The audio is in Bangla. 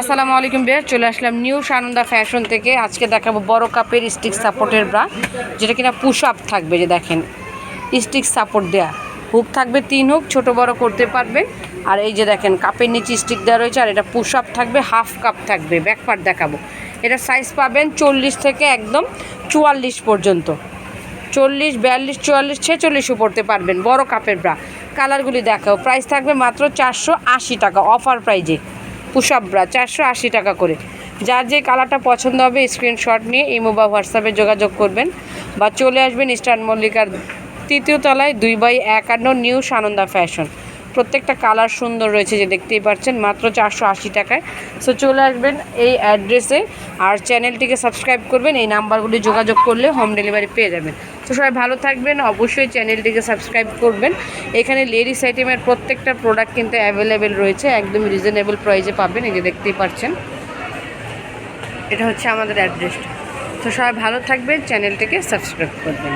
আসসালামু আলাইকুম বিয়ার চলে আসলাম নিউ সানন্দা ফ্যাশন থেকে। আজকে দেখাবো বড় কাপের স্টিক সাপোর্টের ব্রা যেটা কিনা পুশ আপ থাকবে, যে দেখেন। স্টিক সাপোর্ট দেয়া। হুক থাকবে তিন হুক, ছোট বড় করতে পারবেন। আর এই যে দেখেন, কাপের নিচে স্টিক দেওয়া রয়েছে, আর এটা পুশ আপ থাকবে হাফ কাপ থাকবে। ব্যাক পার্ট দেখাবো। এটা সাইজ পাবেন চল্লিশ থেকে একদম চুয়াল্লিশ পর্যন্ত। চল্লিশ, বিয়াল্লিশ, চুয়াল্লিশ ছেচল্লিশও পড়তে পারবেন বড় কাপের ব্রা কালারগুলি দেখাও। প্রাইস থাকবে মাত্র চারশো আশি টাকা অফার প্রাইজে পুষাপ চারশো আশি টাকা করে। যার যে কালারটা পছন্দ হবে স্ক্রিনশট নিয়ে ইমো বা হোয়াটসঅ্যাপে যোগাযোগ করবেন বা চলে আসবেন ইস্টার্ন মল্লিকার তৃতীয় তলায় দুই বাই একান্ন নিউ সানন্দা ফ্যাশন। প্রত্যেকটা কালার সুন্দর রয়েছে যে দেখতেই পাচ্ছেন, মাত্র চারশো আশি টাকায়। সো চলে আসবেন এই অ্যাড্রেসে আর চ্যানেলটিকে সাবস্ক্রাইব করবেন, এই নাম্বারগুলি যোগাযোগ করলে হোম ডেলিভারি পেয়ে যাবেন। তো সবাই ভালো থাকবেন, অবশ্যই চ্যানেলটিকে সাবস্ক্রাইব করবেন। এখানে লেডিস আইটেমের প্রত্যেকটা প্রোডাক্ট কিন্তু অ্যাভেলেবেল রয়েছে, একদম রিজনেবল প্রাইসে পাবেন, এই যে দেখতেই পাচ্ছেন। এটা হচ্ছে আমাদের অ্যাড্রেসটা তো সবাই ভালো থাকবেন চ্যানেলটিকে সাবস্ক্রাইব করবেন।